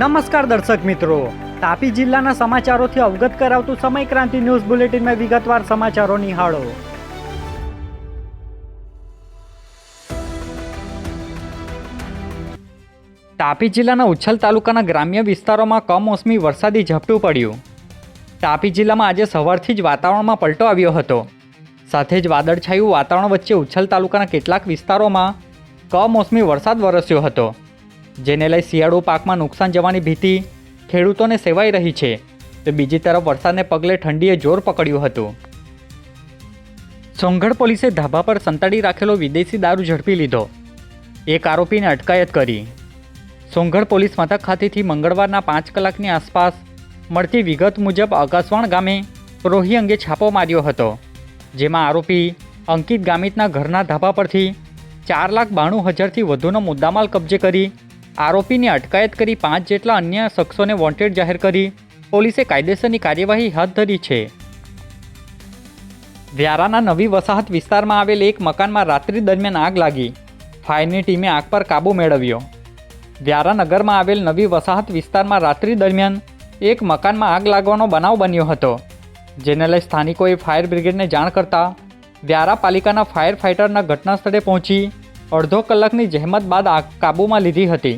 નમસ્કાર દર્શક મિત્રો. તાપી જિલ્લાના સમાચારોથી અવગત કરાવતું સમય ક્રાંતિ ન્યૂઝ બુલેટિનમાં વિગતવાર સમાચારો નિહાળો. તાપી જિલ્લાના ઉચ્છલ તાલુકાના ગ્રામ્ય વિસ્તારોમાં કમોસમી વરસાદી ઝપટું પડ્યું. તાપી જિલ્લામાં આજે સવારથી જ વાતાવરણમાં પલટો આવ્યો હતો. સાથે જ વાદળછાયું વાતાવરણ વચ્ચે ઉચ્છલ તાલુકાના કેટલાક વિસ્તારોમાં કમોસમી વરસાદ વરસ્યો હતો. જેને લઈ શિયાળુ પાકમાં નુકસાન જવાની ભીતિ ખેડૂતોને સેવાઈ રહી છે. તો બીજી તરફ વરસાદને પગલે ઠંડીએ જોર પકડ્યું હતું. સોંગઢ પોલીસે ધાબા પર સંતાડી રાખેલો વિદેશી દારૂ ઝડપી લીધો. એક આરોપીને અટકાયત કરી. સોંગઢ પોલીસ મથક ખાતેથી મંગળવારના પાંચ કલાકની આસપાસ મળતી વિગત મુજબ આકાશવાણ ગામે રોહી અંગે છાપો માર્યો હતો. જેમાં આરોપી અંકિત ગામિતના ઘરના ધાબા પરથી ચાર લાખ બાણું હજારથી વધુનો મુદ્દામાલ કબજે કરી આરોપીની અટકાયત કરી પાંચ જેટલા અન્ય શખ્સોને વોન્ટેડ જાહેર કરી. પોલીસે કાયદેસરની કાર્યવાહી હાથ ધરી છે. વ્યારાના નવી વસાહત વિસ્તારમાં આવેલ એક મકાનમાં રાત્રિ દરમિયાન આગ લાગી. ફાયરની ટીમે આગ પર કાબૂ મેળવ્યો. વ્યારા નગરમાં આવેલ નવી વસાહત વિસ્તારમાં રાત્રિ દરમિયાન એક મકાનમાં આગ લાગવાનો બનાવ બન્યો હતો. જેને લઈ સ્થાનિકોએ ફાયર બ્રિગેડને જાણ કરતાં વ્યારા પાલિકાના ફાયર ફાઇટરના ઘટના સ્થળે પહોંચી અડધો કલાકની જહેમત બાદ આગ કાબૂમાં લીધી હતી.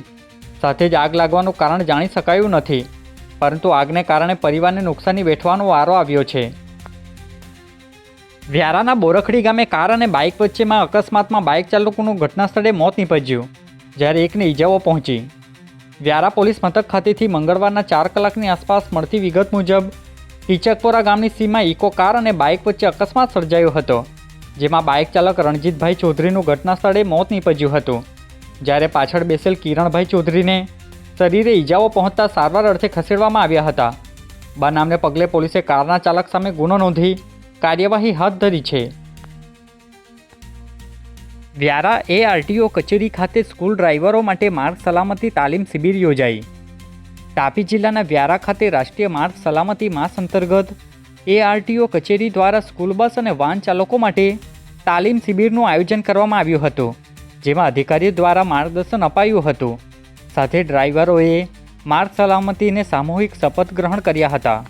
સાથે જ આગ લાગવાનું કારણ જાણી શકાયું નથી, પરંતુ આગને કારણે પરિવારને નુકસાની વેઠવાનો વારો આવ્યો છે. વ્યારાના બોરખડી ગામે કાર અને બાઇક વચ્ચેમાં અકસ્માતમાં બાઇક ચાલકોનું ઘટના સ્થળે મોત નીપજ્યું, જ્યારે એકને ઈજાઓ પહોંચી. વ્યારા પોલીસ મથક ખાતેથી મંગળવારના ચાર કલાકની આસપાસ મળતી વિગત મુજબ ટીચકપોરા ગામની સીમા ઇકો કાર અને બાઇક વચ્ચે અકસ્માત સર્જાયો હતો. જેમાં બાઇક ચાલક રણજીતભાઈ ચૌધરીનું ઘટના સ્થળે મોત નીપજ્યું હતું. જ્યારે પાછળ બેસેલ કિરણભાઈ ચૌધરીને શરીરે ઈજાઓ પહોંચતા સારવાર અર્થે ખસેડવામાં આવ્યા હતા. બનાવને પગલે પોલીસે કારના ચાલક સામે ગુનો નોંધી કાર્યવાહી હાથ ધરી છે. વ્યારા એ આરટીઓ કચેરી ખાતે સ્કૂલ ડ્રાઈવરો માટે માર્ગ સલામતી તાલીમ શિબિર યોજાઈ. તાપી જિલ્લાના વ્યારા ખાતે રાષ્ટ્રીય માર્ગ સલામતી માસ અંતર્ગત એઆરટીઓ કચેરી દ્વારા સ્કૂલ બસ અને વાહન ચાલકો માટે તાલીમ શિબિરનું આયોજન કરવામાં આવ્યું હતું, જેમાં અધિકારીઓ દ્વારા માર્ગદર્શન અપાયું હતું. સાથે ડ્રાઈવરોએ માર્ગ સલામતીને સામૂહિક શપથ ગ્રહણ કર્યા હતા.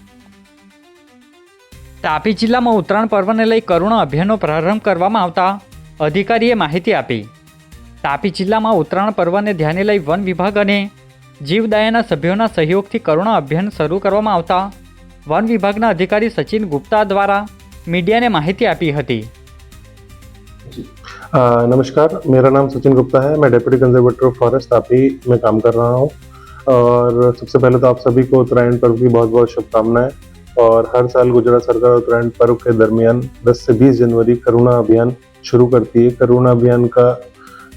તાપી જિલ્લામાં ઉત્તરાયણ પર્વને લઈ કરુણા અભિયાનનો પ્રારંભ કરવામાં આવતા અધિકારીએ માહિતી આપી. તાપી જિલ્લામાં ઉત્તરાયણ પર્વને ધ્યાને લઈ વન વિભાગ અને જીવદયાના સભ્યોના સહયોગથી કરુણા અભિયાન શરૂ કરવામાં આવતા વન વિભાગના અધિકારી સચિન ગુપ્તા દ્વારા મીડિયાને માહિતી આપી હતી. नमस्कार, मेरा नाम सचिन गुप्ता है। मैं deputy conservator of forest Tapi में काम कर रहा हूँ। और सबसे पहले तो आप सभी को उत्तरायण पर्व की बहुत बहुत शुभकामनाएँ। और हर साल गुजरात सरकार उत्तरायण पर्व के दरमियान 10 से 20 जनवरी करुणा अभियान शुरू करती है। करुणा अभियान का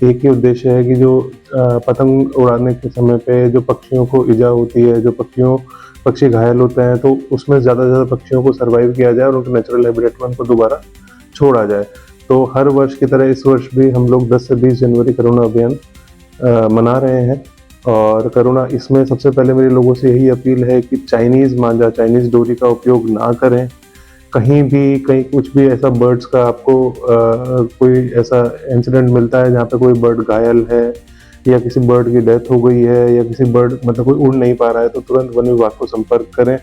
एक ही उद्देश्य है कि जो पतंग उड़ाने के समय पे जो पक्षियों को इजा होती है, जो पक्षियों, पक्षी घायल होते हैं तो उसमें ज़्यादा से ज़्यादा पक्षियों को सर्वाइव किया जाए और उनके नेचुरल हैबिटेट में उनको दोबारा छोड़ा जाए। तो हर वर्ष की तरह इस वर्ष भी हम लोग 10 से 20 जनवरी करुणा अभियान मना रहे हैं। और करुणा इसमें सबसे पहले मेरे लोगों से यही अपील है कि चाइनीज़ मांझा चाइनीज़ डोरी का उपयोग ना करें। कहीं भी कहीं कुछ भी ऐसा बर्ड्स का आपको अ, कोई ऐसा इंसिडेंट मिलता है जहाँ पे कोई बर्ड घायल है या किसी बर्ड की डेथ हो गई है या किसी बर्ड मतलब कोई उड़ नहीं पा रहा है तो तुरंत वन विभाग को संपर्क करें।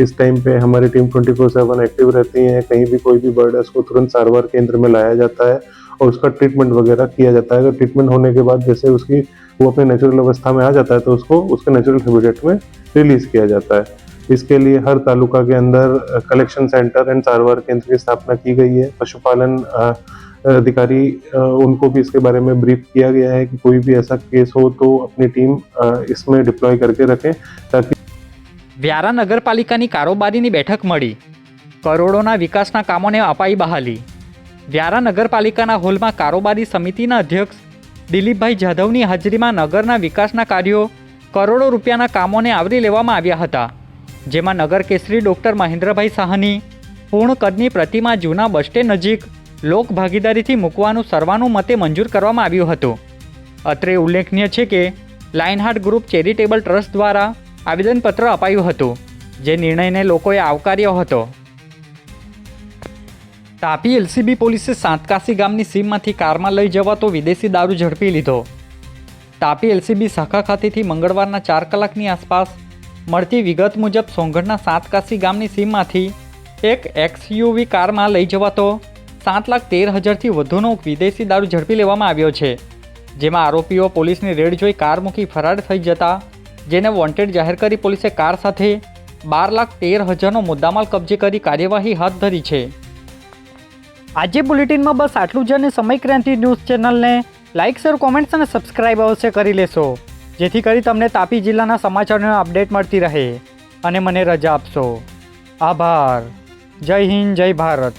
इस टाइम पे हमारी टीम 24 फोर सेवन एक्टिव रहती है, कहीं भी कोई भी बर्ड है, उसको तुरंत सारवार केंद्र में लाया जाता है और उसका ट्रीटमेंट वगैरह किया जाता है। अगर ट्रीटमेंट होने के बाद जैसे उसकी, वो अपने नेचुरल अवस्था में आ जाता है तो उसको, उसके नेचुरल हैबिटेट में रिलीज़ किया जाता है। इसके लिए हर तालुका के अंदर कलेक्शन सेंटर एंड सारवार केंद्र की स्थापना की गई है। पशुपालन अधिकारी उनको भी इसके बारे में ब्रीफ किया गया है कि कोई भी ऐसा केस हो तो अपनी टीम इसमें डिप्लॉय करके रखें, ताकि વ્યારા નગરપાલિકાની કારોબારીની બેઠક મળી. કરોડોના વિકાસના કામોને અપાઈ બહાલી. વ્યારા નગરપાલિકાના હોલમાં કારોબારી સમિતિના અધ્યક્ષ દિલીપભાઈ જાધવની હાજરીમાં નગરના વિકાસના કાર્યો કરોડો રૂપિયાના કામોને આવરી લેવામાં આવ્યા હતા. જેમાં નગર કેસરી ડૉક્ટર મહેન્દ્રભાઈ સાહની, પૂર્ણ કદની પ્રતિમા જૂના બસ સ્ટેન્ડ નજીક લોક ભાગીદારીથી મૂકવાનું સર્વાનુમતે મંજૂર કરવામાં આવ્યું હતું. અત્રે ઉલ્લેખનીય છે કે લાઇનહાર્ટ ગ્રુપ ચેરિટેબલ ટ્રસ્ટ દ્વારા આવેદનપત્ર અપાયું હતું, જે નિર્ણયને લોકોએ આવકાર્યો હતો. તાપી એલસીબી પોલીસે સાંતકાસી ગામની સીમમાંથી કારમાં લઈ જવાતો વિદેશી દારૂ ઝડપી લીધો. તાપી એલસીબી શાખા ખાતેથી મંગળવારના ચાર કલાકની આસપાસ મળતી વિગત મુજબ સોંગઢના સાતકાસી ગામની સીમમાંથી એક એક્સયુવી કારમાં લઈ જવાતો સાત લાખ તેર હજારથી વધુનો વિદેશી દારૂ ઝડપી લેવામાં આવ્યો છે, જેમાં આરોપીઓ પોલીસની રેડ જોઈ કાર મૂકી ફરાર થઈ જતા જેને વોન્ટેડ જાહેર કરી પોલીસે કાર સાથે બાર લાખ તેર હજારનો મુદ્દામાલ કબજે કરી કાર્યવાહી હાથ ધરી છે. આજે બુલેટિનમાં બસ આટલું જ અને સમય ક્રાંતિ ન્યૂઝ ચેનલને લાઇક શેર કોમેન્ટ્સ અને સબસ્ક્રાઇબ અવશ્ય કરી લેશો. જેથી કરી તમને તાપી જિલ્લાના સમાચારોની અપડેટ મળતી રહે. અને મને રજા આપશો. આભાર. જય હિન્દ, જય ભારત.